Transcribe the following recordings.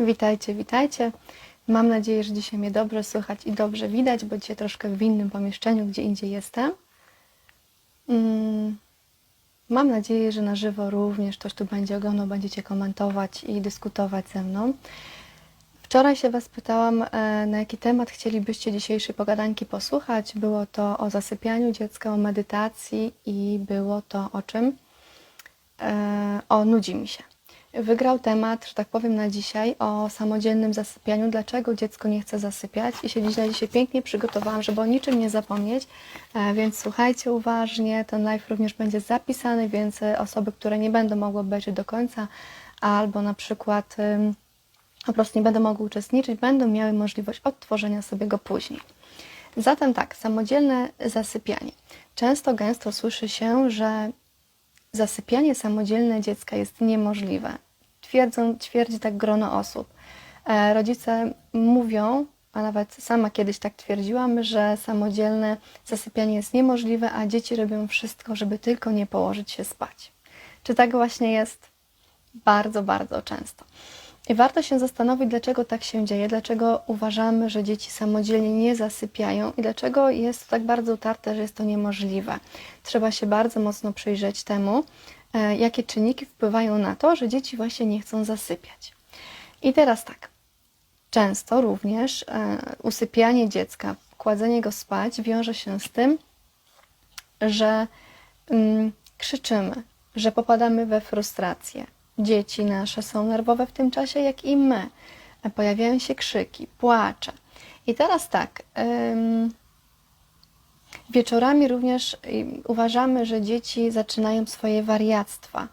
Witajcie, witajcie. Mam nadzieję, że dzisiaj mnie dobrze słychać i dobrze widać, bo dzisiaj troszkę w innym pomieszczeniu, gdzie indziej jestem. Mm, Mam nadzieję, że na żywo również ktoś tu będzie oglądał, będziecie komentować i dyskutować ze mną. Wczoraj się Was pytałam, e, na jaki temat chcielibyście dzisiejszej pogadanki posłuchać. Było to o zasypianiu dziecka, o medytacji i było to o czym? E, O nudzi mi się. Wygrał temat, że tak powiem, na dzisiaj o samodzielnym zasypianiu. Dlaczego dziecko nie chce zasypiać? I się dzisiaj, dzisiaj pięknie przygotowałam, żeby o niczym nie zapomnieć. E, Więc słuchajcie uważnie. Ten live również będzie zapisany, więc e, osoby, które nie będą mogły obejrzeć do końca, albo na przykład po prostu nie będą mogły uczestniczyć, będą miały możliwość odtworzenia sobie go później. Zatem tak, samodzielne zasypianie. Często, gęsto słyszy się, że zasypianie samodzielne dziecka jest niemożliwe. Twierdzą, twierdzi tak grono osób. E, rodzice mówią, a nawet sama kiedyś tak twierdziłam, że samodzielne zasypianie jest niemożliwe, a dzieci robią wszystko, żeby tylko nie położyć się spać. Czy tak właśnie jest? Bardzo, bardzo często. I warto się zastanowić, dlaczego tak się dzieje, dlaczego uważamy, że dzieci samodzielnie nie zasypiają i dlaczego jest to tak bardzo utarte, że jest to niemożliwe. Trzeba się bardzo mocno przyjrzeć temu, e, jakie czynniki wpływają na to, że dzieci właśnie nie chcą zasypiać. I teraz tak. Często również e, usypianie dziecka, kładzenie go spać wiąże się z tym, że mm, krzyczymy, że popadamy we frustrację. Dzieci nasze są nerwowe w tym czasie, jak i my. Pojawiają się krzyki, płacze. I teraz tak. Wieczorami również uważamy, że dzieci zaczynają swoje wariactwa.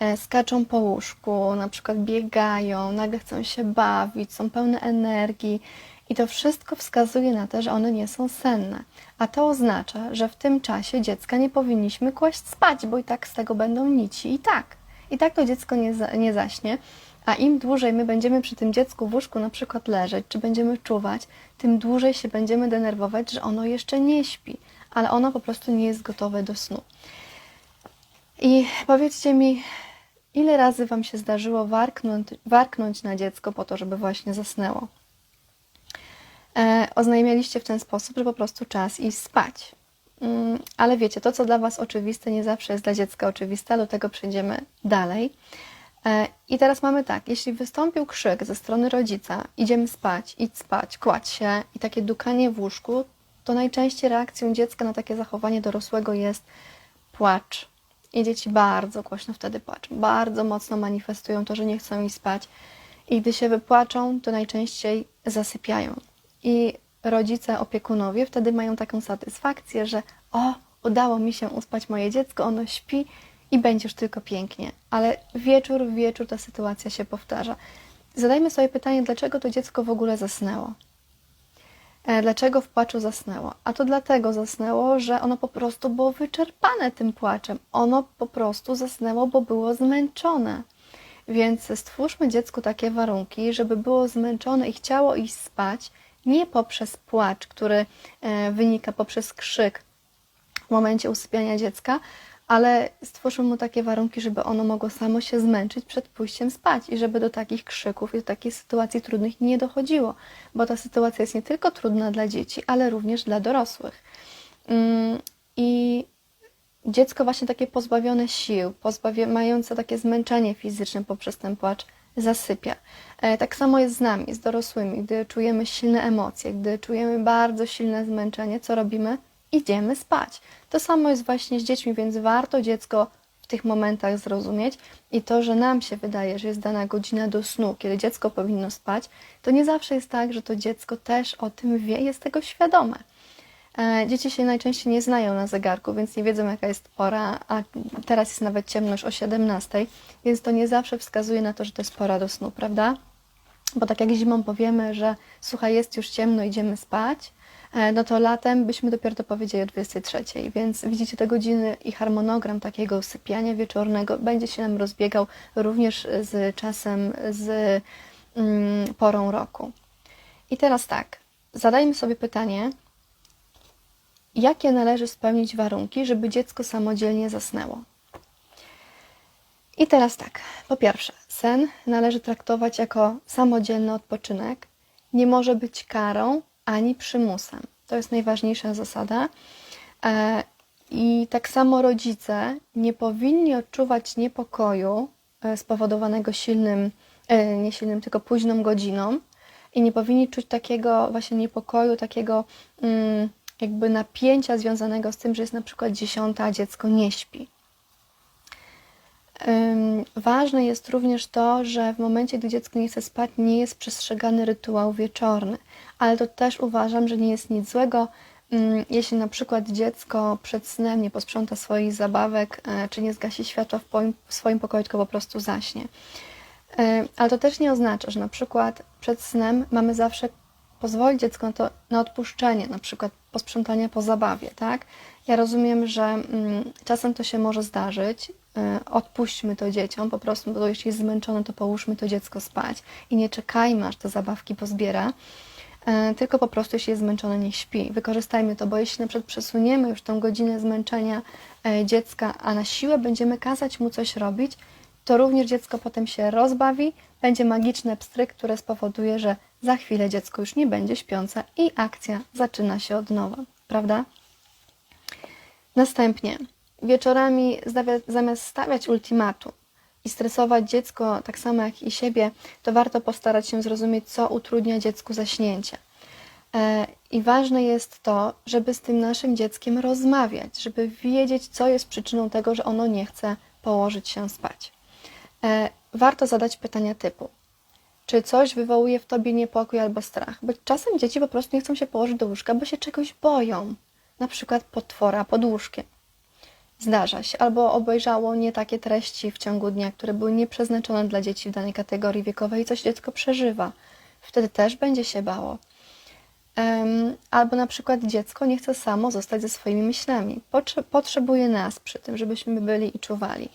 E, Skaczą po łóżku, na przykład biegają, nagle chcą się bawić, są pełne energii. I to wszystko wskazuje na to, że one nie są senne. A to oznacza, że w tym czasie dziecka nie powinniśmy kłaść spać, bo i tak z tego będą nici. I tak. I tak to dziecko nie, za, nie zaśnie. A im dłużej my będziemy przy tym dziecku w łóżku na przykład leżeć, czy będziemy czuwać, tym dłużej się będziemy denerwować, że ono jeszcze nie śpi, ale ono po prostu nie jest gotowe do snu. I powiedzcie mi, ile razy Wam się zdarzyło warknąć, warknąć na dziecko po to, żeby właśnie zasnęło? E, oznajmialiście w ten sposób, że po prostu czas iść spać. Mm, Ale wiecie, to co dla Was oczywiste, nie zawsze jest dla dziecka oczywiste, do tego przejdziemy dalej. E, I teraz mamy tak, jeśli wystąpił krzyk ze strony rodzica, idziemy spać, idź spać, kładź się i takie dukanie w łóżku, to najczęściej reakcją dziecka na takie zachowanie dorosłego jest płacz. I dzieci bardzo głośno wtedy płaczą, bardzo mocno manifestują to, że nie chcą iść spać. I gdy się wypłaczą, to najczęściej zasypiają. I rodzice, opiekunowie wtedy mają taką satysfakcję, że o, udało mi się uspać moje dziecko, ono śpi i będzie już tylko pięknie. Ale wieczór w wieczór ta sytuacja się powtarza. Zadajmy sobie pytanie, dlaczego to dziecko w ogóle zasnęło? E, Dlaczego w płaczu zasnęło? A to dlatego zasnęło, że ono po prostu było wyczerpane tym płaczem. Ono po prostu zasnęło, bo było zmęczone. Więc stwórzmy dziecku takie warunki, żeby było zmęczone i chciało iść spać, nie poprzez płacz, który e, wynika poprzez krzyk w momencie usypiania dziecka, ale stwórzmy mu takie warunki, żeby ono mogło samo się zmęczyć przed pójściem spać i żeby do takich krzyków i do takich sytuacji trudnych nie dochodziło, bo ta sytuacja jest nie tylko trudna dla dzieci, ale również dla dorosłych. Mm, I dziecko właśnie takie pozbawione sił, pozbawie, mające takie zmęczenie fizyczne poprzez ten płacz, zasypia. E, Tak samo jest z nami, z dorosłymi. Gdy czujemy silne emocje, gdy czujemy bardzo silne zmęczenie, co robimy? Idziemy spać. To samo jest właśnie z dziećmi, więc warto dziecko w tych momentach zrozumieć i to, że nam się wydaje, że jest dana godzina do snu, kiedy dziecko powinno spać, to nie zawsze jest tak, że to dziecko też o tym wie, jest tego świadome. E, Dzieci się najczęściej nie znają na zegarku, więc nie wiedzą, jaka jest pora, a teraz jest nawet ciemno już o 17, więc to nie zawsze wskazuje na to, że to jest pora do snu, prawda? Bo tak jak zimą powiemy, że słuchaj, jest już ciemno, idziemy spać, e, no to latem byśmy dopiero to powiedzieli o 23, więc widzicie te godziny i harmonogram takiego sypiania wieczornego będzie się nam rozbiegał również z czasem, z mm, porą roku. I teraz tak, zadajmy sobie pytanie, jakie należy spełnić warunki, żeby dziecko samodzielnie zasnęło. I teraz tak, po pierwsze, sen należy traktować jako samodzielny odpoczynek, nie może być karą ani przymusem. To jest najważniejsza zasada. E, I tak samo rodzice nie powinni odczuwać niepokoju e, spowodowanego silnym, e, nie silnym, tylko późną godziną i nie powinni czuć takiego właśnie niepokoju, takiego mm, jakby napięcia związanego z tym, że jest na przykład dziesiąta, a dziecko nie śpi. Ważne jest również to, że w momencie, gdy dziecko nie chce spać, nie jest przestrzegany rytuał wieczorny, ale to też uważam, że nie jest nic złego, jeśli na przykład dziecko przed snem nie posprząta swoich zabawek, e, czy nie zgasi światła w swoim pokoju, tylko po prostu zaśnie. E, ale to też nie oznacza, że na przykład przed snem mamy zawsze pozwolić dziecku na, to, na odpuszczenie, na przykład posprzątania po zabawie, tak? Ja rozumiem, że mm, czasem to się może zdarzyć. Y, odpuśćmy to dzieciom, po prostu, bo jeśli jest zmęczone, to połóżmy to dziecko spać i nie czekajmy, aż te zabawki pozbiera. Y, tylko po prostu, jeśli jest zmęczone, nie śpi. Wykorzystajmy to, bo jeśli na przykład przesuniemy już tą godzinę zmęczenia y, dziecka, a na siłę będziemy kazać mu coś robić, to również dziecko potem się rozbawi, będzie magiczne pstryk, które spowoduje, że za chwilę dziecko już nie będzie śpiące i akcja zaczyna się od nowa, prawda? Następnie wieczorami zamiast stawiać ultimatum i stresować dziecko tak samo jak i siebie, to warto postarać się zrozumieć, co utrudnia dziecku zaśnięcie. E, I ważne jest to, żeby z tym naszym dzieckiem rozmawiać, żeby wiedzieć, co jest przyczyną tego, że ono nie chce położyć się spać. E, warto zadać pytania typu: czy coś wywołuje w tobie niepokój albo strach? Bo czasem dzieci po prostu nie chcą się położyć do łóżka, bo się czegoś boją, na przykład potwora pod łóżkiem. Zdarza się, albo obejrzało nie takie treści w ciągu dnia, które były nieprzeznaczone dla dzieci w danej kategorii wiekowej i coś dziecko przeżywa. Wtedy też będzie się bało. Um, albo na przykład dziecko nie chce samo zostać ze swoimi myślami. Potrze potrzebuje nas przy tym, żebyśmy byli i czuwali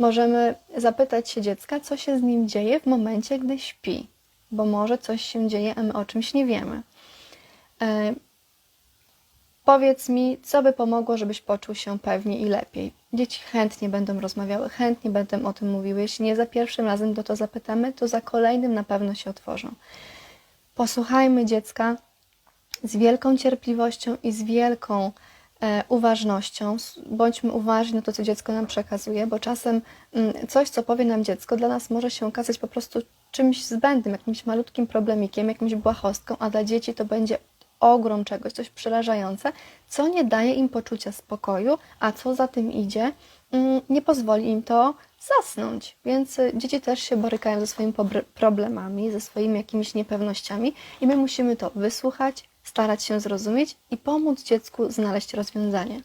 możemy zapytać się dziecka, co się z nim dzieje w momencie, gdy śpi, bo może coś się dzieje, a my o czymś nie wiemy. E, powiedz mi, co by pomogło, żebyś poczuł się pewnie i lepiej. Dzieci chętnie będą rozmawiały, chętnie będą o tym mówiły. Jeśli nie za pierwszym razem to to zapytamy, to za kolejnym na pewno się otworzą. Posłuchajmy dziecka z wielką cierpliwością i z wielką uważnością, bądźmy uważni na to, co dziecko nam przekazuje, bo czasem mm, coś, co powie nam dziecko, dla nas może się okazać po prostu czymś zbędnym, jakimś malutkim problemikiem, jakimś błahostką, a dla dzieci to będzie ogrom czegoś, coś przerażające, co nie daje im poczucia spokoju, a co za tym idzie, mm, nie pozwoli im to zasnąć. Więc y, dzieci też się borykają ze swoimi problemami, ze swoimi jakimiś niepewnościami i my musimy to wysłuchać, starać się zrozumieć i pomóc dziecku znaleźć rozwiązanie.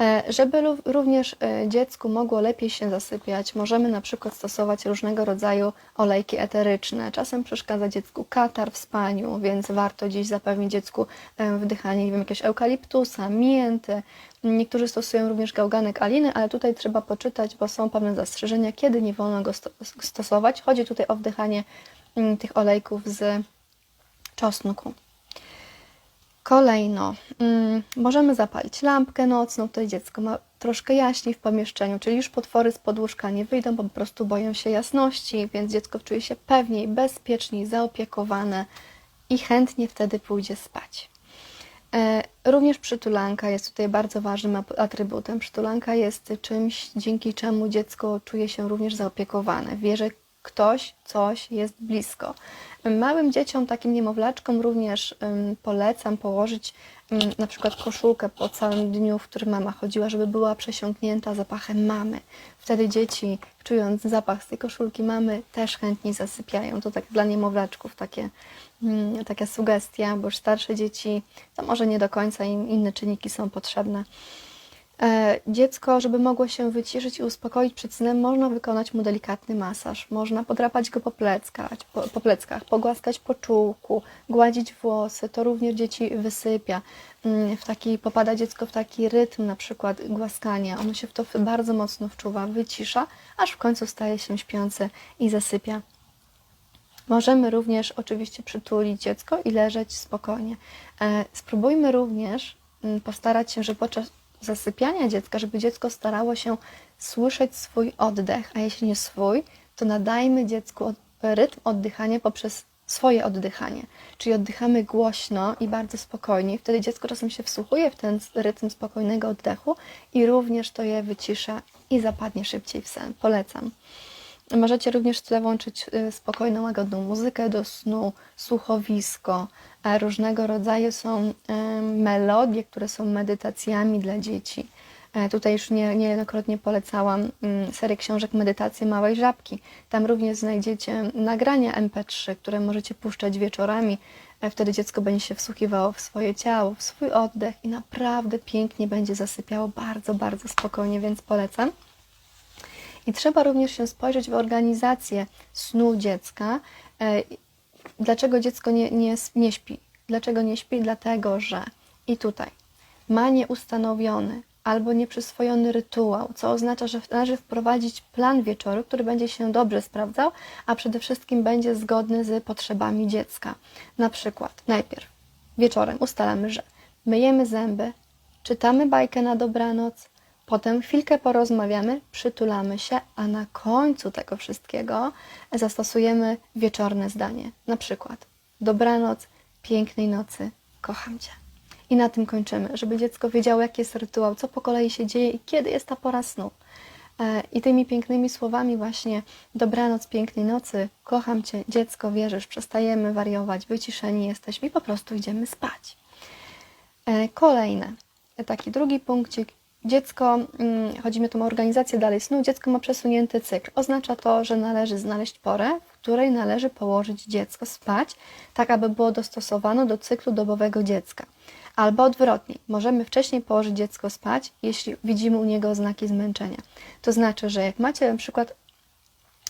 E, żeby również e, dziecku mogło lepiej się zasypiać, możemy na przykład stosować różnego rodzaju olejki eteryczne. Czasem przeszkadza dziecku katar w spaniu, więc warto dziś zapewnić dziecku e, wdychanie nie wiem, jakiegoś eukaliptusa, mięty. Niektórzy stosują również gałganek aliny, ale tutaj trzeba poczytać, bo są pewne zastrzeżenia, kiedy nie wolno go stosować. Chodzi tutaj o wdychanie mm, tych olejków z czosnku. Kolejno, mm, możemy zapalić lampkę nocną, tutaj dziecko ma troszkę jaśniej w pomieszczeniu, czyli już potwory z podłóżka nie wyjdą, bo po prostu boją się jasności, więc dziecko czuje się pewniej, bezpieczniej, zaopiekowane i chętnie wtedy pójdzie spać. E, również przytulanka jest tutaj bardzo ważnym atrybutem. Przytulanka jest czymś, dzięki czemu dziecko czuje się również zaopiekowane. Wie, że ktoś, coś jest blisko. Małym dzieciom, takim niemowlaczkom również polecam położyć na przykład koszulkę po całym dniu, w którym mama chodziła, żeby była przesiąknięta zapachem mamy. Wtedy dzieci, czując zapach z tej koszulki mamy, też chętniej zasypiają. To tak dla niemowlaczków takie, taka sugestia, bo już starsze dzieci, to może nie do końca im inne czynniki są potrzebne. E, dziecko, żeby mogło się wyciszyć i uspokoić przed snem, można wykonać mu delikatny masaż. Można podrapać go po pleckach, po, po pleckach, pogłaskać po czółku, gładzić włosy. To również dzieci wysypia. Mm, w taki, popada dziecko w taki rytm na przykład głaskania. Ono się w to bardzo mocno wczuwa, wycisza, aż w końcu staje się śpiące i zasypia. Możemy również oczywiście przytulić dziecko i leżeć spokojnie. E, spróbujmy również mm, postarać się, że podczas zasypiania dziecka, żeby dziecko starało się słyszeć swój oddech, a jeśli nie swój, to nadajmy dziecku rytm oddychania poprzez swoje oddychanie. Czyli oddychamy głośno i bardzo spokojnie. Wtedy dziecko czasem się wsłuchuje w ten rytm spokojnego oddechu i również to je wycisza i zapadnie szybciej w sen. Polecam. Możecie również tutaj włączyć y, spokojną, łagodną muzykę do snu, słuchowisko. Różnego rodzaju są melodie, które są medytacjami dla dzieci. E, Tutaj już nie, niejednokrotnie polecałam mm, serię książek Medytacje Małej Żabki. Tam również znajdziecie nagrania MP3, które możecie puszczać wieczorami. E, Wtedy dziecko będzie się wsłuchiwało w swoje ciało, w swój oddech i naprawdę pięknie będzie zasypiało bardzo, bardzo spokojnie, więc polecam. I trzeba również się spojrzeć w organizację snu dziecka. E, Dlaczego dziecko nie, nie, nie śpi? Dlaczego nie śpi? Dlatego, że i tutaj ma nieustanowiony albo nieprzyswojony rytuał, co oznacza, że należy wprowadzić plan wieczoru, który będzie się dobrze sprawdzał, a przede wszystkim będzie zgodny z potrzebami dziecka. Na przykład, najpierw wieczorem ustalamy, że myjemy zęby, czytamy bajkę na dobranoc, Potem chwilkę porozmawiamy, przytulamy się, a na końcu tego wszystkiego zastosujemy wieczorne zdanie. Na przykład: Dobranoc, pięknej nocy, kocham Cię. I na tym kończymy, żeby dziecko wiedziało, jaki jest rytuał, co po kolei się dzieje i kiedy jest ta pora snu. E, I tymi pięknymi słowami, właśnie dobranoc, pięknej nocy, kocham Cię, dziecko, wierzysz, przestajemy wariować, wyciszeni jesteśmy i po prostu idziemy spać. E, Kolejne, taki drugi punkcik. Dziecko, mm, chodzi mi o organizację dalej snu, dziecko ma przesunięty cykl. Oznacza to, że należy znaleźć porę, w której należy położyć dziecko spać, tak aby było dostosowane do cyklu dobowego dziecka. Albo odwrotnie, możemy wcześniej położyć dziecko spać, jeśli widzimy u niego oznaki zmęczenia. To znaczy, że jak macie na przykład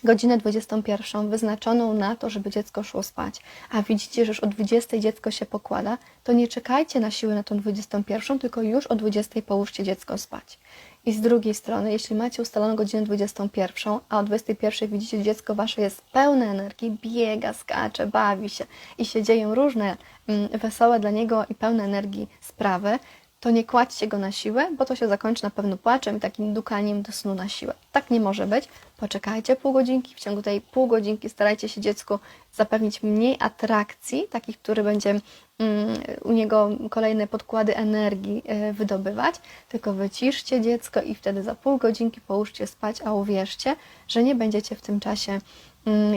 godzinę 21 wyznaczoną na to, żeby dziecko szło spać, a widzicie, że już o 20 dziecko się pokłada, to nie czekajcie na siłę na tą 21, tylko już o 20 połóżcie dziecko spać. I z drugiej strony, jeśli macie ustaloną godzinę 21, a o 21 widzicie, że dziecko wasze jest pełne energii, biega, skacze, bawi się i się dzieją różne mm, wesołe dla niego i pełne energii sprawy, to nie kładźcie go na siłę, bo to się zakończy na pewno płaczem i takim dukaniem do snu na siłę. Tak nie może być. Poczekajcie pół godzinki, w ciągu tej pół godzinki starajcie się dziecku zapewnić mniej atrakcji, takich, które będzie mm, u niego kolejne podkłady energii e, wydobywać, tylko wyciszcie dziecko i wtedy za pół godzinki połóżcie spać, a uwierzcie, że nie będziecie w tym czasie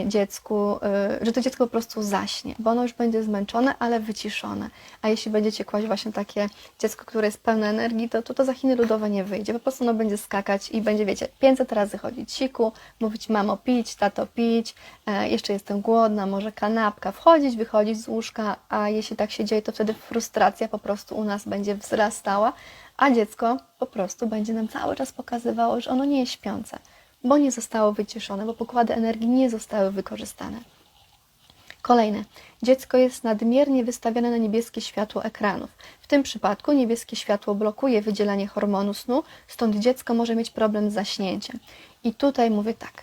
dziecku, y, że to dziecko po prostu zaśnie, bo ono już będzie zmęczone, ale wyciszone. A jeśli będziecie kłaść właśnie takie dziecko, które jest pełne energii, to to, to za Chiny ludowe nie wyjdzie. Po prostu ono będzie skakać i będzie, wiecie, 500 razy chodzić siku, mówić mamo pić, tato pić, e, jeszcze jestem głodna, może kanapka, wchodzić, wychodzić z łóżka, a jeśli tak się dzieje, to wtedy frustracja po prostu u nas będzie wzrastała, a dziecko po prostu będzie nam cały czas pokazywało, że ono nie jest śpiące bo nie zostało wyciszone, bo pokłady energii nie zostały wykorzystane. Kolejne. Dziecko jest nadmiernie wystawione na niebieskie światło ekranów. W tym przypadku niebieskie światło blokuje wydzielanie hormonu snu, stąd dziecko może mieć problem z zaśnięciem. I tutaj mówię tak.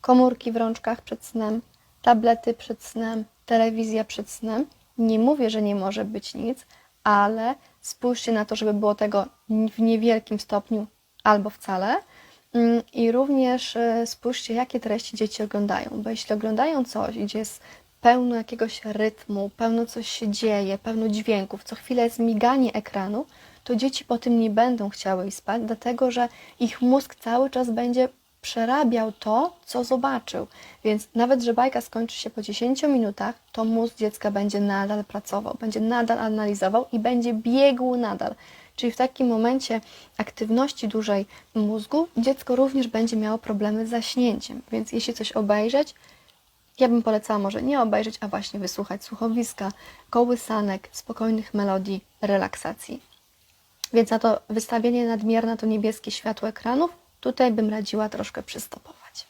Komórki w rączkach przed snem, tablety przed snem, telewizja przed snem. Nie mówię, że nie może być nic, ale spójrzcie na to, żeby było tego w niewielkim stopniu albo wcale. Mm, I również e, spójrzcie, jakie treści dzieci oglądają, bo jeśli oglądają coś, gdzie jest pełno jakiegoś rytmu, pełno coś się dzieje, pełno dźwięków, co chwilę jest miganie ekranu, to dzieci po tym nie będą chciały iść spać, dlatego że ich mózg cały czas będzie przerabiał to, co zobaczył. Więc nawet, że bajka skończy się po 10 minutach, to mózg dziecka będzie nadal pracował, będzie nadal analizował i będzie biegł nadal. Czyli w takim momencie aktywności dużej mózgu dziecko również będzie miało problemy z zaśnięciem. Więc jeśli coś obejrzeć, ja bym polecała może nie obejrzeć, a właśnie wysłuchać słuchowiska, kołysanek, spokojnych melodii, relaksacji. Więc na to wystawienie nadmierne to niebieskie światło ekranów, tutaj bym radziła troszkę przystopować.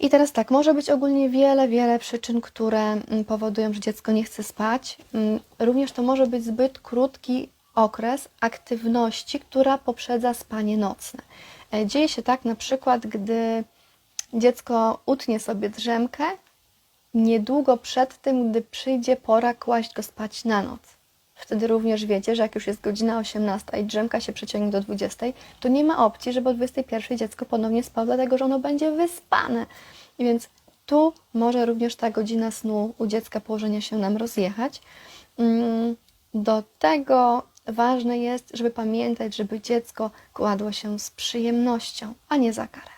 I teraz tak, może być ogólnie wiele, wiele przyczyn, które mm, powodują, że dziecko nie chce spać. Mm, Również to może być zbyt krótki okres aktywności, która poprzedza spanie nocne. E, Dzieje się tak na przykład, gdy dziecko utnie sobie drzemkę niedługo przed tym, gdy przyjdzie pora kłaść go spać na noc. wtedy również wiecie, że jak już jest godzina 18 i drzemka się przeciągnie do 20, to nie ma opcji, żeby o 21 dziecko ponownie spało, dlatego że ono będzie wyspane. I więc tu może również ta godzina snu u dziecka położenia się nam rozjechać. Mm, Do tego ważne jest, żeby pamiętać, żeby dziecko kładło się z przyjemnością, a nie za karę.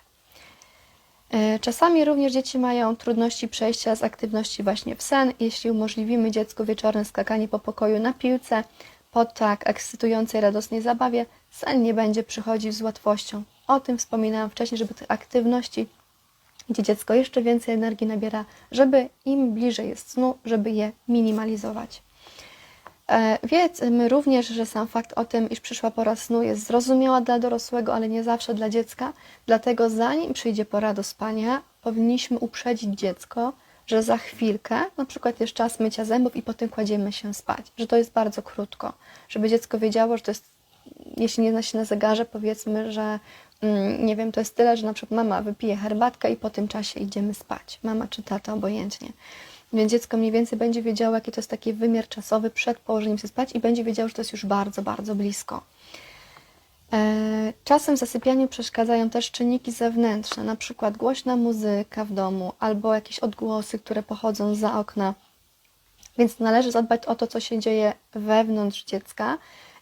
E, Czasami również dzieci mają trudności przejścia z aktywności właśnie w sen. Jeśli umożliwimy dziecku wieczorne skakanie po pokoju na piłce, po tak ekscytującej, radosnej zabawie, sen nie będzie przychodził z łatwością. O tym wspominałam wcześniej, żeby tych aktywności, gdzie dziecko jeszcze więcej energii nabiera, żeby im bliżej jest snu, żeby je minimalizować. E, Wiedzmy również, że sam fakt o tym, iż przyszła pora snu jest zrozumiała dla dorosłego, ale nie zawsze dla dziecka. Dlatego zanim przyjdzie pora do spania, powinniśmy uprzedzić dziecko, że za chwilkę, na przykład jest czas mycia zębów i potem kładziemy się spać, że to jest bardzo krótko, żeby dziecko wiedziało, że to jest, jeśli nie zna się na zegarze, powiedzmy, że mm, nie wiem, to jest tyle, że na przykład mama wypije herbatkę i po tym czasie idziemy spać. Mama czy tata, obojętnie. Więc dziecko mniej więcej będzie wiedziało, jaki to jest taki wymiar czasowy przed położeniem się spać i będzie wiedziało, że to jest już bardzo, bardzo blisko. E, Czasem zasypianiu przeszkadzają też czynniki zewnętrzne, na przykład głośna muzyka w domu albo jakieś odgłosy, które pochodzą za okna. Więc należy zadbać o to, co się dzieje wewnątrz dziecka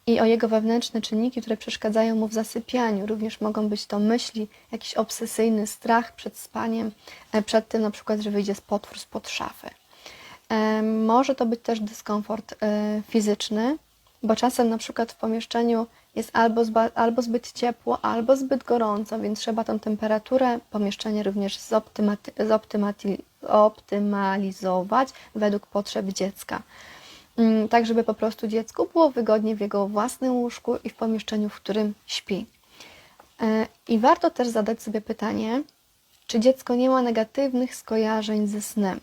i o jego wewnętrzne czynniki, które przeszkadzają mu w zasypianiu. Również mogą być to myśli, jakiś obsesyjny strach przed spaniem, e, przed tym na przykład, że wyjdzie z potwór spod szafy. Może to być też dyskomfort e, fizyczny, bo czasem na przykład w pomieszczeniu jest albo, albo zbyt ciepło, albo zbyt gorąco, więc trzeba tą temperaturę pomieszczenia również zoptymaty, zoptymati, optymalizować według potrzeb dziecka. Mm, Tak, żeby po prostu dziecku było wygodnie w jego własnym łóżku i w pomieszczeniu, w którym śpi. E, I warto też zadać sobie pytanie, czy dziecko nie ma negatywnych skojarzeń ze snem.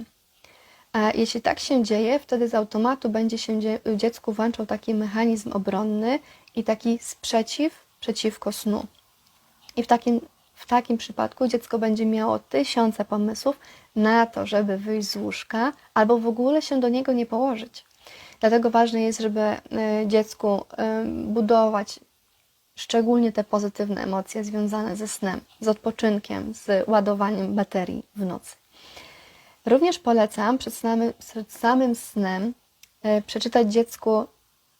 A jeśli tak się dzieje, wtedy z automatu będzie się dzie- dziecku włączał taki mechanizm obronny i taki sprzeciw przeciwko snu. I w takim, w takim przypadku dziecko będzie miało tysiące pomysłów na to, żeby wyjść z łóżka albo w ogóle się do niego nie położyć. Dlatego ważne jest, żeby y, dziecku y, budować szczególnie te pozytywne emocje związane ze snem, z odpoczynkiem, z ładowaniem baterii w nocy. Również polecam przed samym, przed samym snem e, przeczytać dziecku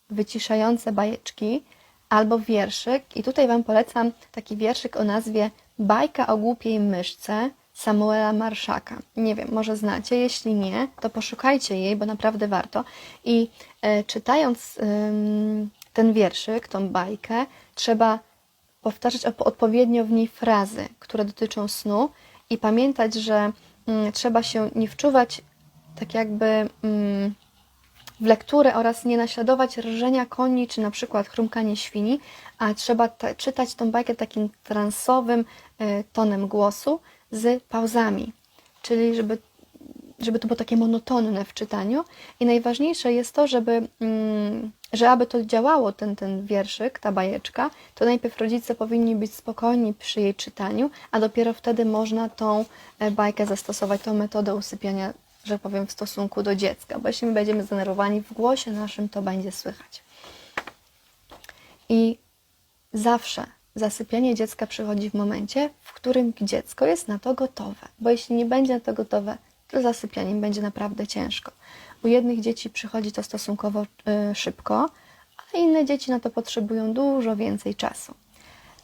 wyciszające bajeczki albo wierszyk. I tutaj Wam polecam taki wierszyk o nazwie Bajka o głupiej myszce Samuela Marszaka. Nie wiem, może znacie, jeśli nie, to poszukajcie jej, bo naprawdę warto. I e, czytając ten wierszyk, tą bajkę, trzeba powtarzać op- odpowiednio w niej frazy, które dotyczą snu i pamiętać, że mm, trzeba się nie wczuwać tak jakby mm, w lekturę oraz nie naśladować rżenia koni czy na przykład chrumkanie świni, a trzeba ta- czytać tą bajkę takim transowym e, tonem głosu z pauzami, czyli żeby żeby to było takie monotonne w czytaniu. I najważniejsze jest to, żeby, mm, że aby to działało, ten, ten wierszyk, ta bajeczka, to najpierw rodzice powinni być spokojni przy jej czytaniu, a dopiero wtedy można tą e, bajkę zastosować, tą metodę usypiania, że powiem, w stosunku do dziecka, bo jeśli my będziemy zdenerwowani w głosie naszym, to będzie słychać. I zawsze zasypianie dziecka przychodzi w momencie, w którym dziecko jest na to gotowe, bo jeśli nie będzie na to gotowe, to zasypianiem będzie naprawdę ciężko. U jednych dzieci przychodzi to stosunkowo y, szybko, a inne dzieci na to potrzebują dużo więcej czasu.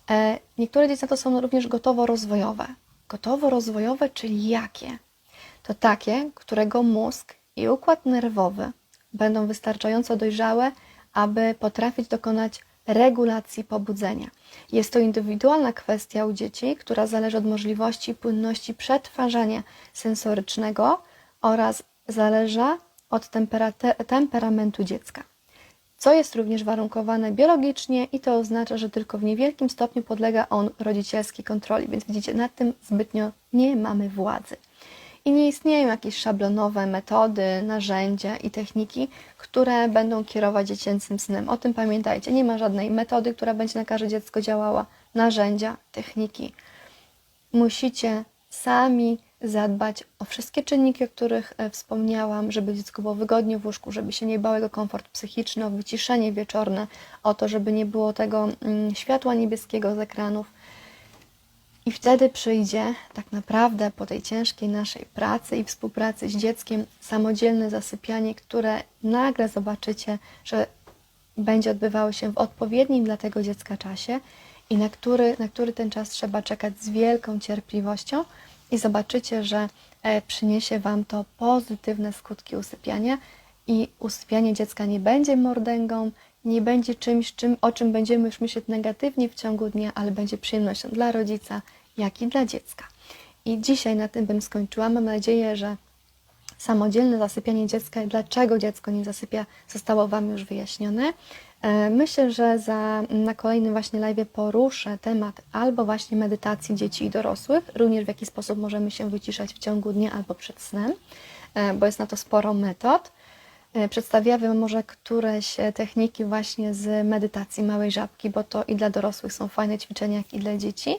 E, niektóre dzieci na to są również gotowo-rozwojowe. Gotowo-rozwojowe, czyli jakie? To takie, którego mózg i układ nerwowy będą wystarczająco dojrzałe, aby potrafić dokonać regulacji pobudzenia. Jest to indywidualna kwestia u dzieci, która zależy od możliwości płynności przetwarzania sensorycznego oraz zależa od temperamentu dziecka co jest również warunkowane biologicznie i to oznacza, że tylko w niewielkim stopniu podlega on rodzicielskiej kontroli. Więc widzicie, nad tym zbytnio nie mamy władzy. I nie istnieją jakieś szablonowe metody, narzędzia i techniki, które będą kierować dziecięcym snem. O tym pamiętajcie. Nie ma żadnej metody, która będzie na każde dziecko działała. Narzędzia, techniki. Musicie sami zadbać o wszystkie czynniki, o których e, wspomniałam, żeby dziecko było wygodnie w łóżku, żeby się nie bało jego komfort psychiczny, o wyciszenie wieczorne, o to, żeby nie było tego mm, światła niebieskiego z ekranów. I wtedy przyjdzie tak naprawdę po tej ciężkiej naszej pracy i współpracy z dzieckiem samodzielne zasypianie, które nagle zobaczycie, że będzie odbywało się w odpowiednim dla tego dziecka czasie i na który, na który ten czas trzeba czekać z wielką cierpliwością i zobaczycie, że e, przyniesie Wam to pozytywne skutki usypiania i usypianie dziecka nie będzie mordęgą, nie będzie czymś, czym, o czym będziemy już myśleć negatywnie w ciągu dnia, ale będzie przyjemnością dla rodzica, jak i dla dziecka. I dzisiaj na tym bym skończyła. Mam nadzieję, że samodzielne zasypianie dziecka i dlaczego dziecko nie zasypia zostało Wam już wyjaśnione. E, Myślę, że za, na kolejnym właśnie live poruszę temat albo właśnie medytacji dzieci i dorosłych, również w jaki sposób możemy się wyciszać w ciągu dnia albo przed snem, e, bo jest na to sporo metod. E, Przedstawiamy może któreś e, techniki właśnie z medytacji małej żabki, bo to i dla dorosłych są fajne ćwiczenia, jak i dla dzieci.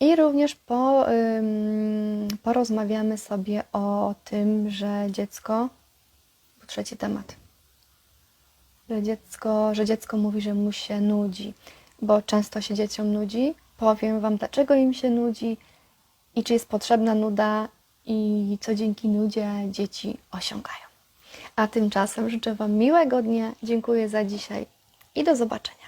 I również po, porozmawiamy sobie o tym, że dziecko, trzeci temat, że dziecko, że dziecko mówi, że mu się nudzi, bo często się dzieciom nudzi. Powiem Wam, dlaczego im się nudzi i czy jest potrzebna nuda i co dzięki nudzie dzieci osiągają. A tymczasem życzę Wam miłego dnia, dziękuję za dzisiaj i do zobaczenia.